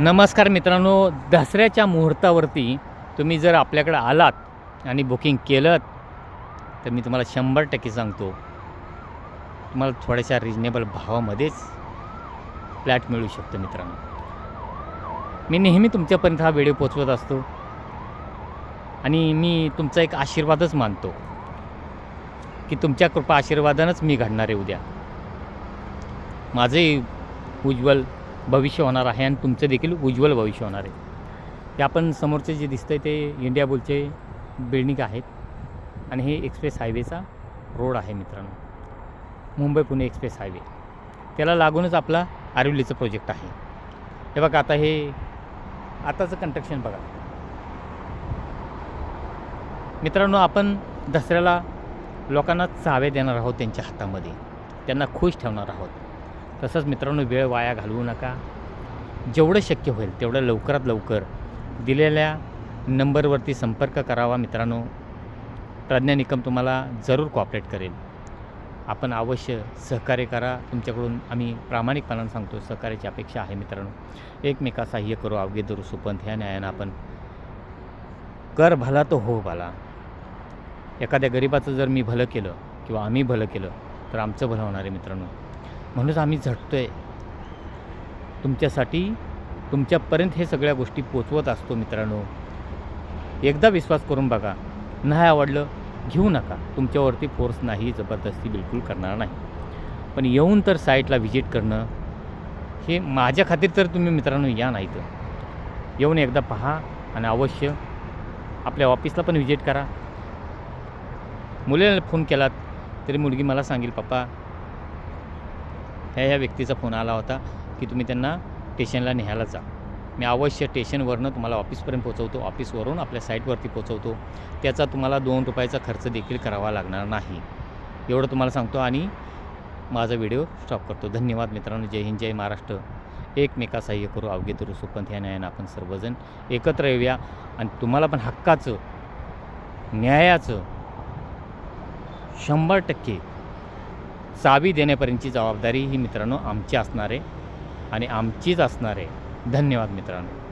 नमस्कार मित्रांनो दसऱ्याच्या मुहूर्तावरती तुम्ही जर आपल्याकडे आलात आणि बुकिंग केलं तर मी तुम्हाला शंभर टक्के सांगतो तुम्हाला थोड्याशा रिजनेबल भावामध्येच फ्लॅट मिळू शकतो मित्रांनो. मी नेहमी तुमच्यापर्यंत हा व्हिडिओ पोचवत असतो आणि मी तुमचा एक आशीर्वादच मानतो की तुमच्या कृपा आशीर्वादानंच मी घडणार आहे उद्या. माझंही उज्ज्वल भविष्य होणार आहे आणि तुमचं देखील उज्ज्वल भविष्य होणार आहे. ते आपण समोरचे जे दिसतं आहे ते इंडिया बुलचे बिल्डिंग आहेत आणि हे एक्सप्रेस हायवेचा रोड आहे मित्रांनो. Mumbai Pune express highway. त्याला लागूनच आपला आरिवलीचं प्रोजेक्ट आहे. हे बघा आता हे आताचं कंस्ट्रक्शन बघा. मित्रांनो आपण दसऱ्याला लोकांना चावे देणार आहोत त्यांच्या हातामध्ये. त्यांना खुश ठेवणार आहोत. तसंच मित्रांनो वेळ वाया घालवू नका. जेवढं शक्य होईल तेवढं लवकरात लवकर दिलेल्या नंबरवरती संपर्क करावा मित्रांनो. प्रज्ञा निकम तुम्हाला जरूर कॉपरेट करेल. आपण अवश्य सहकार्य करा. तुमच्याकडून आम्ही प्रामाणिकपणानं सांगतो सहकार्याची अपेक्षा आहे मित्रांनो. एकमेका सहाय्य करू अवघे दरू सुपंथ ह्या न्यायानं आपण कर भला तो हो भला. एखाद्या गरिबाचं जर मी भलं केलं किंवा आम्ही भलं केलं तर आमचं भलं होणार आहे मित्रांनो. म्हणूनच आम्ही झटतो आहे तुमच्यासाठी तुमच्यापर्यंत हे सगळ्या गोष्टी पोचवत असतो मित्रांनो. एकदा विश्वास करून बघा नाही आवडलं घेऊ नका. तुमच्यावरती फोर्स नाही जबरदस्ती बिलकुल करणार नाही. पण येऊन तर साईटला व्हिजिट करणं हे माझ्या खातीर तर तुम्ही मित्रांनो या नाही तर येऊन एकदा पहा आणि अवश्य आपल्या ऑफिसला पण व्हिजिट करा. मुलीला फोन केलात तरी मुलगी मला सांगेल पप्पा ह्या ह्या व्यक्तीचा फोन आला होता की तुम्ही त्यांना स्टेशनला न्यायला जा. मी अवश्य स्टेशनवरनं तुम्हाला ऑफिसपर्यंत पोचवतो ऑफिसवरून आपल्या साईटवरती पोचवतो त्याचा तुम्हाला दोन रुपयाचा खर्च देखील करावा लागणार नाही. एवढं तुम्हाला सांगतो आणि माझा व्हिडिओ स्टॉप करतो. धन्यवाद मित्रांनो. जय हिंद जय महाराष्ट्र. एकमेका सहाय्य करू अवघे धरू सुपंथ या न्यायानं आपण सर्वजण. एकत्र येऊया. आणि तुम्हाला पण हक्काचं न्यायाचं शंभर टक्के चावी देण्यापर्यंतची जबाबदारी ही मित्रांनो आमची असणार आहे. आणि आमचीच असणार आहे. धन्यवाद मित्रांनो.